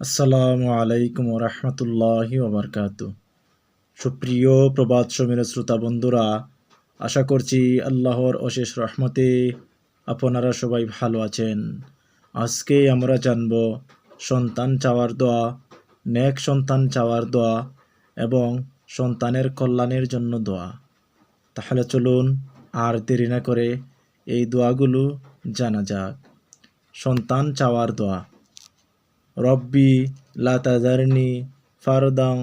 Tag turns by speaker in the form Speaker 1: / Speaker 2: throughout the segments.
Speaker 1: আসসালামু আলাইকুম রহমতুল্লাহি ওবরকাত সুপ্রিয় প্রবাদ সমীর শ্রোতা বন্ধুরা, আশা করছি আল্লাহর অশেষ রহমতে আপনারা সবাই ভালো আছেন। আজকে আমরা জানব সন্তান চাওয়ার দোয়া, নেক সন্তান চাওয়ার দোয়া এবং সন্তানের কল্যাণের জন্য দোয়া। তাহলে চলুন আর দেরি না করে এই দোয়াগুলো জানা যাক। সন্তান চাওয়ার দোয়া। রব্বি লা তাজারনি ফারদাং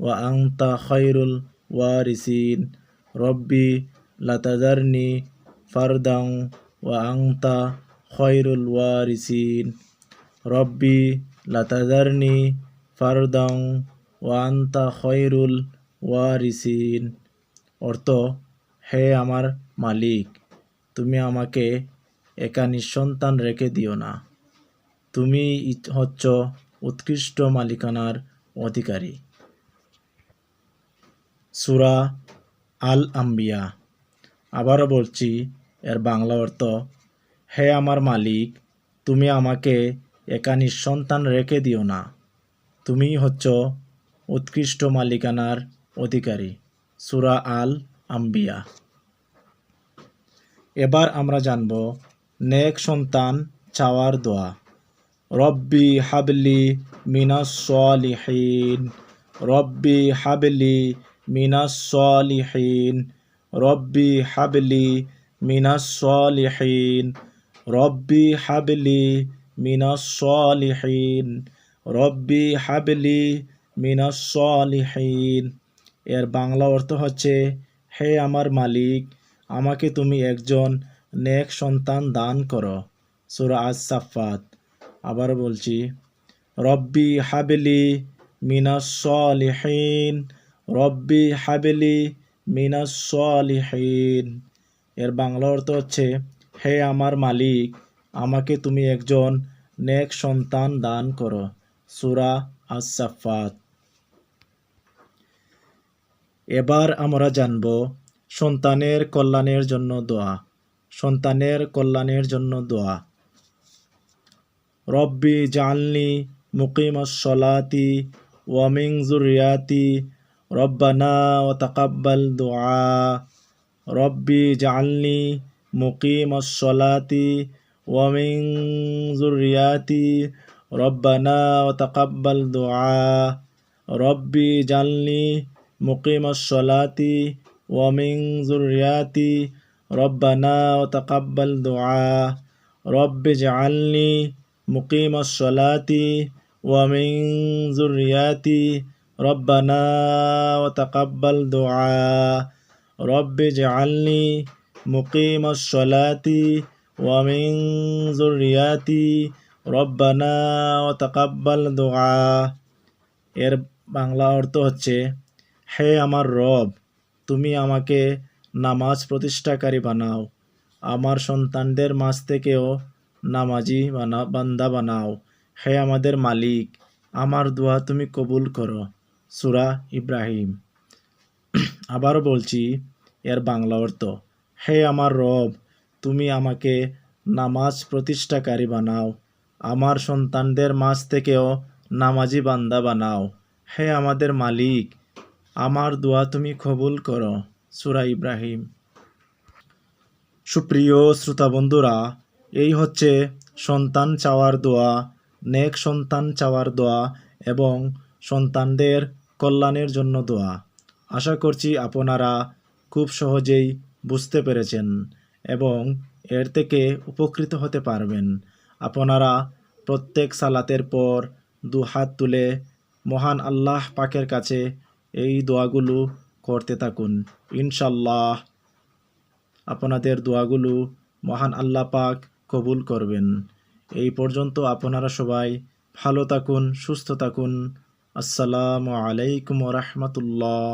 Speaker 1: ওয়া আংতা খৈরুল ওয়ারিসিন। রব্বি লা তাজারনি ফারদাং ওয়া আংতা খৈরুল ওয়ারিসিন। রব্বি লা তাজারনি ফারদাং ওয়া আংতা খৈরুল ওয়ারিসিন। অর্থ, হে আমার মালিক, তুমি আমাকে একা নিঃসন্তান রেখে দিও না। তুমি হচ্ছ উৎকৃষ্ট মালিকানার অধিকারী। সুরা আল আম্বিয়া আবারও বলছি, এর বাংলা অর্থ, হে আমার মালিক, তুমি আমাকে একা নিঃসন্তান রেখে দিও না। তুমি হচ্ছ উৎকৃষ্ট মালিকানার অধিকারী। সুরা আল আম্বিয়া এবার আমরা জানব, নেক সন্তান চাওয়ার দোয়া। রব্বি হাবলি মিনাস সলিহীন, রব্বি হাবলি মিনাস সলিহীন, রব্বি হাবলি মিনাস সলিহীন, রব্বি হাবলি মিনাস সলিহীন, রব্বি হাবলি মিনাস সলিহীন। এর বাংলা অর্থ হচ্ছে, হে আমার মালিক, আমাকে তুমি একজন নেক সন্তান দান করো। সুরা আজ সাফাত আবার বলছি, রব্বি হাবলি মিনাস সলিহীন, রব্বি হাবলি মিনাস সলিহীন। এর বাংলা অর্থ হচ্ছে, হে আমার মালিক, আমাকে তুমি একজন নেক সন্তান দান করো। সুরা আস সাফাত এবার আমরা জানব সন্তানের কল্যাণের জন্য দোয়া। সন্তানের কল্যাণের জন্য দোয়া। রব্বি জালনি মুকিমসলাতি ওয়ামিং জুরিয়াতি রব্বানা ও তাকাব্বাল দোয়া রব্বি জালনি মুকিমসলাতি ওয়ামিং জুরিয়াতি রব্বানা ও তাকাব্বাল দোয়া রব্বি জালনি মুকিমসলাতি ওয়ামিং জুরিয়াতি রব্বানা ও তাকাব্বাল দোয়া রব্বি জালনি مقيم الصلاة ومن ذرياتي ربنا وتقبل دعاء رب اجعلني مقيم الصلاة ومن ذرياتي ربنا وتقبل دعاء এর বাংলা অর্থ হচ্ছে হে আমার রব তুমি আমাকে নামাজ প্রতিষ্ঠাকারী বানাও আমার সন্তানদের মাঝ থেকেও নামাজি বানা, বান্দা বানাও। হে আমাদের মালিক, আমার দোয়া তুমি কবুল করো। সুরা ইব্রাহিম। আবারও বলছি, এর বাংলা অর্থ, হে আমার রব, তুমি আমাকে নামাজ প্রতিষ্ঠাকারী বানাও। আমার সন্তানদের মাঝ থেকেও নামাজি বান্দা বানাও। হে আমাদের মালিক, আমার দোয়া তুমি কবুল করো। সুরা ইব্রাহিম। সুপ্রিয় শ্রোতা বন্ধুরা এই হচ্ছে সন্তান চাওয়ার দোয়া, নেক সন্তান চাওয়ার দোয়া এবং সন্তানদের কল্যাণের জন্য দোয়া। আশা করছি আপনারা খুব সহজেই বুঝতে পেরেছেন এবং এর থেকে উপকৃত হতে পারবেন। আপনারা প্রত্যেক সালাতের পর দু হাত তুলে মহান আল্লাহ পাকের কাছে এই দোয়াগুলো করতে থাকুন। ইনশাল্লাহ আপনাদের দোয়াগুলো মহান আল্লাহ পাক কবুল করবেন। এই পর্যন্ত আপনারা সবাই ভালো থাকুন সুস্থ থাকুন। আসসালামু আলাইকুম রহমতুল্লাহ।